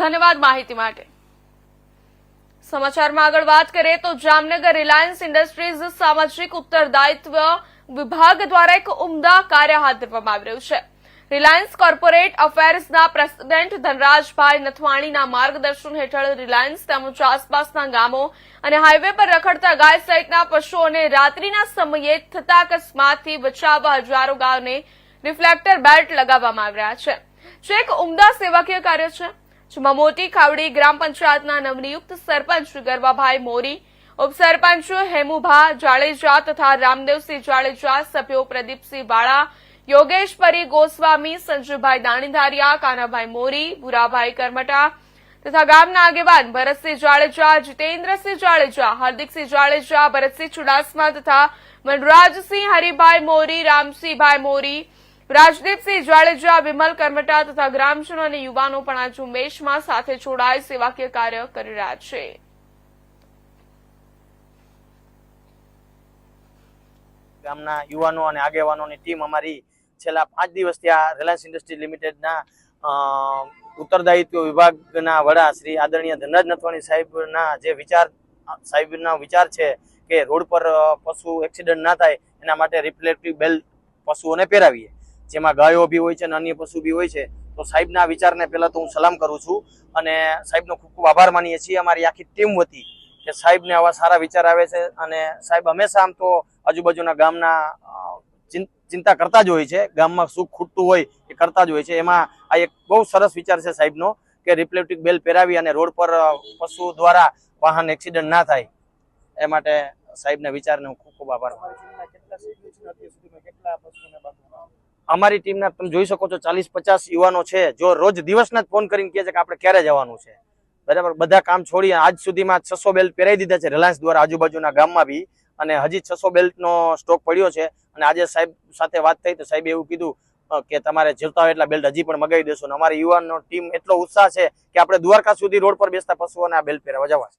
ધન્યવાદ માહિતી માટે. સમાચારમાં આગળ વાત કરીએ તો જામનગર રિલાયન્સ ઇન્ડસ્ટ્રીઝ સામાજિક ઉત્તરદાયિત્વ વિભાગ દ્વારા એક ઉમદા કાર્ય હાથ ધરવામાં આવી રહ્યું છે. રિલાયન્સ કોર્પોરેટ અફેર્સના પ્રેસિડેન્ટ ધનરાજભાઈ નથવાણીના માર્ગદર્શન હેઠળ રિલાયન્સ તેમજ આસપાસના ગામો અને હાઈવે પર રખડતા ગાય સહિતના પશુઓને રાત્રિના સમયે થતા અકસ્માતથી બચાવવા હજારો ગાયોને રિફ્લેક્ટર બેલ્ટ લગાવવામાં આવી રહ્યા છે. જે એક ઉમદા સેવાકીય કાર્ય છે. જેમાં મોટી ખાવડી ગ્રામ પંચાયતના નવનિયુક્ત સરપંચ ગરવાભાઈ મોરી, ઉપસરપંચ હેમુભા જાડેજા તથા રામદેવસિંહ જાડેજા, સભ્યો પ્રદીપસિંહ બાળા, યોગેશ પરી ગોસ્વામી સંજુભાઈ દાણીધારિયા, કાનાભાઈ મોરી, ભુરાભાઈ કરમટા તથા ગામના આગેવાન ભરતસિંહ જાડેજા, જીતેન્દ્રસિંહ જાડેજા, હાર્દિકસિંહ જાડેજા, ભરતસિંહ ચુડાસમા તથા મનરાજસિંહ હરિભાઈ મોરી, રામસિંહભાઈ મોરી રાજદીપસિંહ જાડેજા, વિમલ કરમટા તથા ગ્રામજનો અને યુવાનો પણ આ ઝુંબેશમાં સાથે જોડાઈ સેવાકીય કાર્ય કરી રહ્યા છે. ગામના યુવાનો અને આગેવાનોની ટીમ અમારી છેલ્લા પાંચ દિવસથી આ રિલાયન્સ ઇન્ડસ્ટ્રી લિમિટેડના ઉત્તરદાયિત્વ વિભાગના વડા શ્રી આદરણીય ધનરાજ નથવાણી સાહેબના જે વિચાર, સાહેબના વિચાર છે કે રોડ પર પશુ એક્સિડન્ટ ના થાય, એના માટે રિફ્લેક્ટિવ બેલ્ટ પશુઓને પહેરાવીએ. જેમાં ગાયો બી હોય છે અને અન્ય પશુ બી હોય છે, તો સાહેબના વિચારને પહેલાં તો હું સલામ કરું છું અને સાહેબનો ખૂબ ખૂબ આભાર માનીએ છીએ. અમારી આખી ટીમ વતી કે સાહેબને આવા સારા વિચાર આવે છે અને સાહેબ હંમેશા આમ તો આજુબાજુના ગામના ચિંતા કરતા જ હોય છે. ગામમાં શું ખૂટતું હોય એ કરતા જ હોય છે. એમાં આ એક બહુ સરસ વિચાર છે સાહેબનો કે રિફ્લેક્ટિવ બેલ પહેરાવી અને રોડ પર પશુ દ્વારા વાહન એક્સિડન્ટ ના થાય. એ માટે સાહેબના વિચારને હું ખૂબ ખૂબ આભાર માનું છું. અમારી ટીમના તમે જોઈ શકો છો, ચાલીસ પચાસ યુવાનો છે, જો રોજ દિવસના જ ફોન કરીને કહે છે કે આપણે ક્યારે જવાનું છે. બરાબર? બધા કામ છોડી આજ સુધીમાં છસો બેલ્ટ પહેરાવી દીધા છે રિલાયન્સ દ્વારા આજુબાજુના ગામમાં બી. અને હજી છસો બેલ્ટનો સ્ટોક પડ્યો છે. અને આજે સાહેબ સાથે વાત થઈ તો સાહેબે એવું કીધું કે તમારે જોતા હોય એટલા બેલ્ટ હજી પણ મગાવી દેશો. અને અમારી યુવાનો ટીમ એટલો ઉત્સાહ છે કે આપણે દ્વારકા સુધી રોડ પર બેસતા પશુઓને આ બેલ્ટ પહેરાવવા જવા